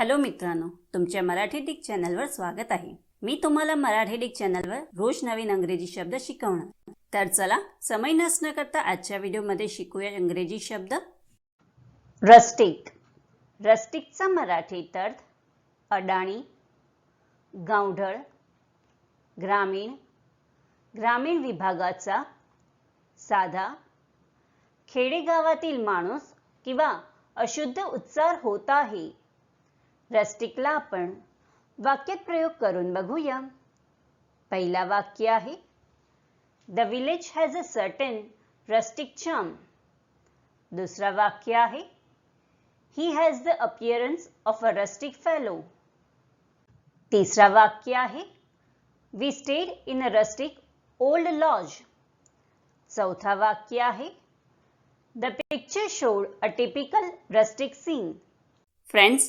Hello मित्रांनो तुमच्या Marathi Dick चॅनलवर स्वागत आहे. मी तुम्हाला मराठी डिक चॅनलवर रोज नवीन अंग्रेजी शब्द शिकवणार. तर चला समय नसणं करता आजच्या व्हिडिओमध्ये शिकूया इंग्रजी शब्द. रस्टिक रस्टिकचा मराठीत अर्थ अडाणी गावढळ ग्रामीण. ग्रामीण विभागाचा साधा खेडेगावातील माणूस किंवा अशुद्ध उच्चार होत आहे. रस्टिकला आपण वाक्यात प्रयोग करून बघूया. पहिला वाक्य आहे the village has a certain rustic charm दुसरा वाक्य आहे he has the appearance of a rustic fellow तिसरा वाक्य आहे we stayed in a rustic old lodge चौथा वाक्य आहे the picture showed a typical rustic scene friends